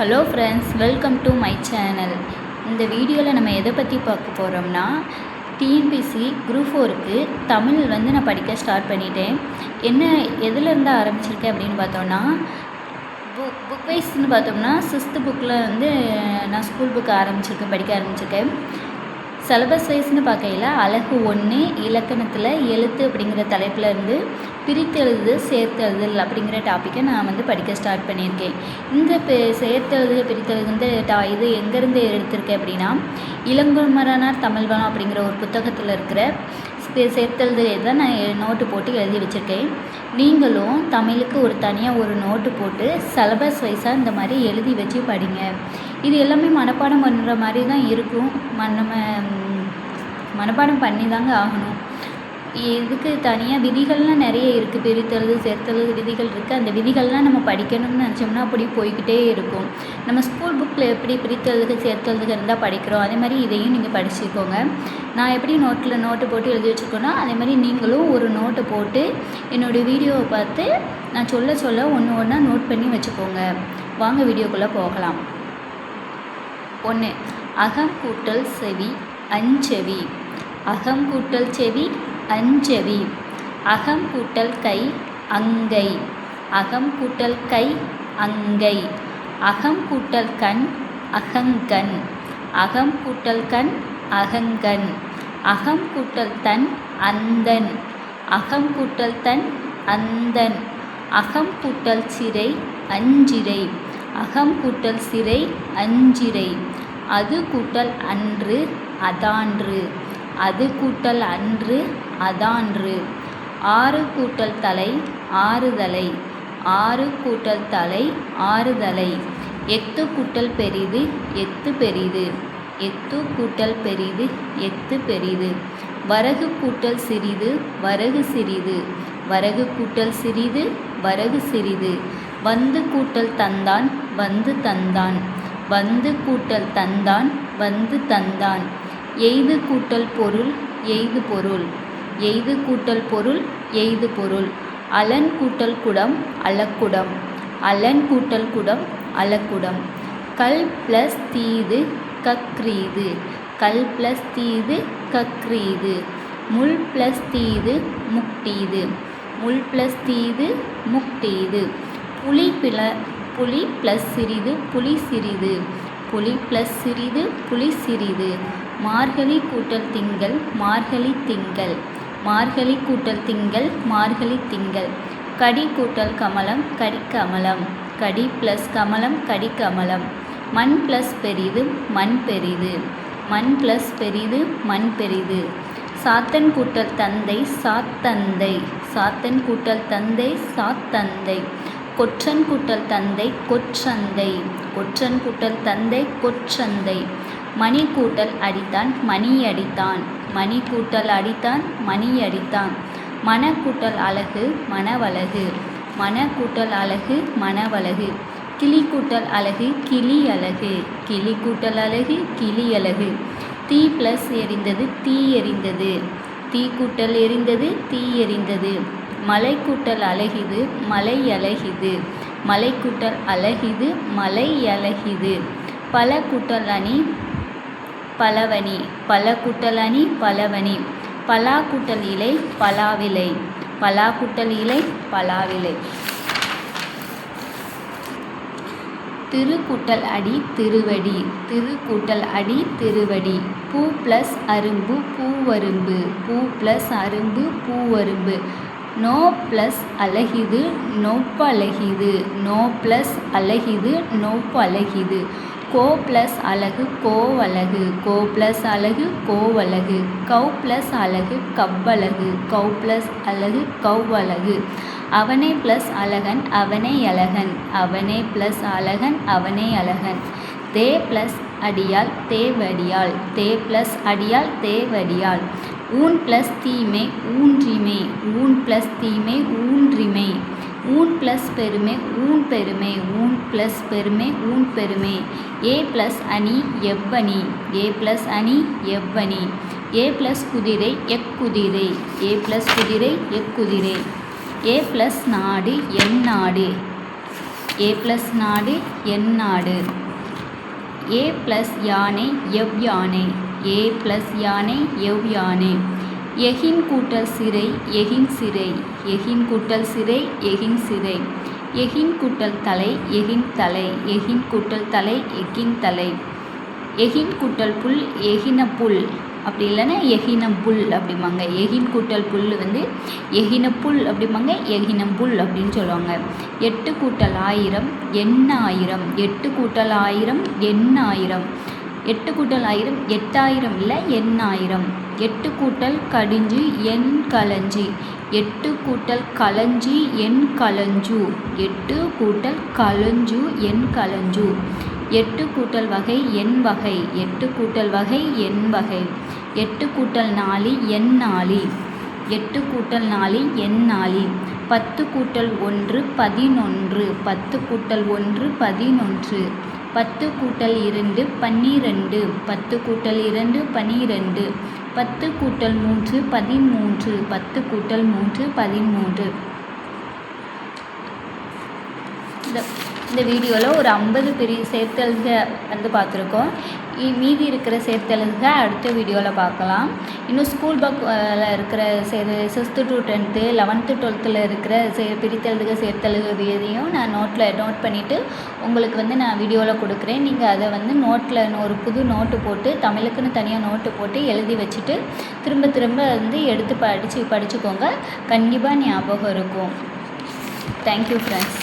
Hello friends welcome to my channel இந்த வீடியோவில் நம்ம எதை பற்றி பார்க்க போகிறோம்னா டிஎன்பிசி குரூப் ஃபோருக்கு தமிழ் வந்து நான் படிக்க ஸ்டார்ட் பண்ணிட்டேன். என்ன எதுலேருந்து ஆரம்பிச்சிருக்கேன் அப்படின்னு பார்த்தோன்னா புக் புக் வைஸ்னு பார்த்தோம்னா சிக்ஸ்த்து புக்கில் வந்து நான் ஸ்கூல் புக் ஆரம்பிச்சிருக்கேன் படிக்க ஆரம்பிச்சிருக்கேன். சிலபஸ் வைஸ்னு பார்க்கையில் அழகு ஒன்று இலக்கணத்தில் எழுத்து அப்படிங்கிற தலைப்பில் இருந்து பிரித்தெழுது சேர்த்தெழுதல் அப்படிங்கிற டாப்பிக்கை நான் வந்து படிக்க ஸ்டார்ட் பண்ணியிருக்கேன். இந்த பெ சேர்த்தெழுது பிரித்தெழுதுன்ற டா இது எங்கேருந்து எடுத்திருக்கேன் அப்படின்னா இளங்குமரனார் தமிழ்வனம் அப்படிங்கிற ஒரு புத்தகத்தில் இருக்கிற சே- தான் நான் நோட்டு போட்டு எழுதி வச்சுருக்கேன். நீங்களும் தமிழுக்கு ஒரு தனியாக ஒரு நோட்டு போட்டு சிலபஸ் வைஸாக இந்த மாதிரி எழுதி வச்சு படிங்க. இது எல்லாமே மனப்பாடம் பண்ணுற மாதிரி தான் இருக்கும். ம- நம்ம மனப்பாடம் பண்ணி தாங்க ஆகணும். இதுக்கு தனியாக விதிகள்லாம் நிறைய இருக்குது பிரித்தல் சேர்த்தல் விதிகள் இருக்குது அந்த விதிகள்லாம் நம்ம படிக்கணும்னு நினச்சோம்னா அப்படி போய்க்கிட்டே இருக்கும். நம்ம ஸ்கூல் புக்கில் எப்படி பிரித்தலுக்கு சேர்த்தலுக்கு இருந்தால் படிக்கிறோம்? அதே மாதிரி இதையும் நீங்கள் படிச்சுக்கோங்க. நான் எப்படி நோட்டில் நோட்டு போட்டு எழுதி வச்சுருக்கோன்னா அதே மாதிரி நீங்களும் ஒரு நோட்டை போட்டு என்னோடய வீடியோவை பார்த்து நான் சொல்ல சொல்ல ஒன்று ஒன்றா நோட் பண்ணி வச்சுக்கோங்க. வாங்க வீடியோக்குள்ளே போகலாம். ஒன்று அகம் கூட்டல் செவி அஞ்செவி. அகம் கூட்டல் செவி அஞ்செவி. அகம் கூட்டல் கை அங்கை. அகம் கூட்டல் கை அங்கை. அகம் கூட்டல் கண் அகங்கண். அகம் கூட்டல் கண் அகங்கண். அகம் கூட்டல் தன் அந்தன் அகம் கூட்டல் தன் அந்தன் அகம் கூட்டல் சிறை அஞ்சிரை அகம் கூட்டல் சிறை அஞ்சிரை அது கூட்டல் அன்று அதான்று. அது கூட்டல் அன்று அதான்று. ஆறு கூட்டல் தலை ஆறுதலை. ஆறு கூட்டல் தலை ஆறுதலை. எத்து கூட்டல் பெரிது எத்து பெரிது. எத்து கூட்டல் பெரிது எத்து பெரிது. வரகு கூட்டல் சிறிது வரகு சிறிது. வரகு கூட்டல் சிறிது வரகு சிறிது. வந்து கூட்டல் தந்தான் வந்து தந்தான். வந்து கூட்டல் தந்தான் வந்து தந்தான். எய்து கூட்டல் பொருள் எய்து பொருள். எய்து கூட்டல் பொருள் எய்து பொருள். அலன் கூட்டல் குடம் அலக்குடம் அலன் கூட்டல் குடம் அலக்குடம் கல் ப்ளஸ் தீது கக்ரீது. கல் ப்ளஸ் தீது கக்ரீது. முள் ப்ளஸ் தீது முக்டீது முள் ப்ளஸ் தீது முக்டீது புலி பிள புலி ப்ளஸ் சிறிது புலி சிறிது. புலி ப்ளஸ் சிறிது புலி சிறிது. மார்கழி கூட்டல் திங்கள் மார்கழி திங்கள். மார்கழி கூட்டல் திங்கள் மார்கழி திங்கள். கடி கூட்டல் கமலம் கடி கமலம். கடி ப்ளஸ் கமலம் கடி கமலம். மண் ப்ளஸ் பெரிது மண் பெரிது. மண் ப்ளஸ் பெரிது மண் பெரிது. சாத்தன் கூட்டல் தந்தை சாத்தந்தை சாத்தன் கூட்டல் தந்தை சாத்தந்தை கொற்றன் கூட்டல் தந்தை கொற்றந்தை. கொற்றன் கூட்டல் தந்தை கொற்றந்தை. மணி கூட்டல் அடித்தான் மணி அடித்தான். மணி கூட்டல் அடித்தான் மணி அடித்தான் மன கூட்டல் அழகு மனவழகு மன கூட்டல் அழகு மனவழகு கிளி கூட்டல் அழகு கிளி அழகு கிளி கூட்டல் அழகு கிளி அழகு தீ ப்ளஸ் எரிந்தது தீ எரிந்தது. தீ கூட்டல் எரிந்தது தீ எரிந்தது. மலை கூட்டல் அழகிது மலை அழகிது மலை கூட்டல் அழகிது மலை அழகிது பல கூட்டல் அணி பலவனி பல கூட்டல் அணி பலவனி பலா கூட்டல் இலை பலாவிலை பலா கூட்டல் இலை பலாவிலை. திருக்குட்டல் அடி திருவடி திருக்கூட்டல் அடி திருவடி. பூ ப்ளஸ் அரும்பு பூவரும்பு பூ ப்ளஸ் அரும்பு பூவரும்பு நோ ப்ளஸ் அழகிது நோப்பு அழகிது நோ ப்ளஸ் அழகிது நோப்பு அழகிது கோ ப்ளஸ் அழகு கோவழகு கோ ப்ளஸ் அழகு கோவழகு கவ் ப்ளஸ் அழகு கவ்வழகு கவு ப்ளஸ் அழகு கவ்வழகு அவனே ப்ளஸ் அழகன் அவனே அழகன் அவனே ப்ளஸ் அழகன் அவனே அழகன் தே ப்ளஸ் அடியால் தேவடியால் தே ப்ளஸ் அடியால் தேவடியால் ஊன் ப்ளஸ் தீமை ஊன்றிமை ஊன் ப்ளஸ் தீமை ஊன்றிமை. ஊன் ப்ளஸ் பெருமை ஊன் பெருமை ஊன் ப்ளஸ் பெருமை ஊன் பெருமை. ஏ ப்ளஸ் அணி எவ்வணி. ஏ ப்ளஸ் அணி எவ்வணி. ஏ ப்ளஸ் குதிரை எக்குதிரை. ஏ ப்ளஸ் குதிரை எக்குதிரை. ஏ ப்ளஸ் நாடு என் நாடு. ஏ ப்ளஸ் நாடு என் நாடு. ஏ ப்ளஸ் யானை எவ் யானை. ஏ ப்ளஸ் யானை எவ் யானை. எகின் கூட்டல் சிறை எகின் சிறை எகின் கூட்டல் சிறை எகின் சிறை. எகின் கூட்டல் தலை எகின் தலை எகின் கூட்டல் தலை எகின் தலை. எகின் கூட்டல் புல் எகின புல். அப்படி இல்லைன்னா எகினம் புல் அப்படிம்பாங்க. எகின் கூட்டல் புல் வந்து எகின புல் அப்படிம்பாங்க எகினம் புல் அப்படின்னு சொல்லுவாங்க. எட்டு கூட்டல் ஆயிரம் எண்ணாயிரம். எட்டு கூட்டல் ஆயிரம் எண்ணாயிரம். எட்டு கூட்டல் ஆயிரம் எட்டாயிரம் இல்லை எண்ணாயிரம். எட்டு கூட்டல் கடிஞ்சு எண் களஞ்சி எட்டு கூட்டல் களஞ்சி எண் களஞ்சு எட்டு கூட்டல் களஞ்சு எண் களஞ்சு எட்டு கூட்டல் வகை எண் வகை. எட்டு கூட்டல் வகை எண் வகை. எட்டு கூட்டல் நாலி எண் நாளி எட்டு கூட்டல் நாளி எண் நாளி பத்து கூட்டல் ஒன்று பதினொன்று. பத்து கூட்டல் ஒன்று பதினொன்று. பத்து கூட்டல் இரண்டு பன்னிரெண்டு. பத்து கூட்டல் இரண்டு பன்னிரெண்டு. பத்து கூட்டல் மூன்று பதிமூன்று. பத்து கூட்டல் மூன்று பதிமூன்று. இந்த வீடியோவில் ஒரு ஐம்பது பெரிய சேர்த்தல்க வந்து பார்த்துருக்கோம் இ- மீதி இருக்கிற சேர்த்தல்க அடுத்த வீடியோவில் பார்க்கலாம் இன்னும் ஸ்கூல் பக்கில் இருக்கிற சே சிக்ஸ்த்து டு டென்த்து லெவன்த்து டுவெல்த்தில் இருக்கிற சே பிரித்தெழுதுக சேர்த்தல்க வீதியும் நான் நோட்டில் நோட் பண்ணிவிட்டு உங்களுக்கு வந்து நான் வீடியோவில் கொடுக்குறேன். நீங்கள் அதை வந்து நோட்டில் ஒரு புது நோட்டு போட்டு தமிழுக்குன்னு தனியாக நோட்டு போட்டு எழுதி வச்சுட்டு திரும்ப திரும்ப வந்து எடுத்து படித்து படிச்சுக்கோங்க. கண்டிப்பாக ஞாபகம் இருக்கும். Thank you friends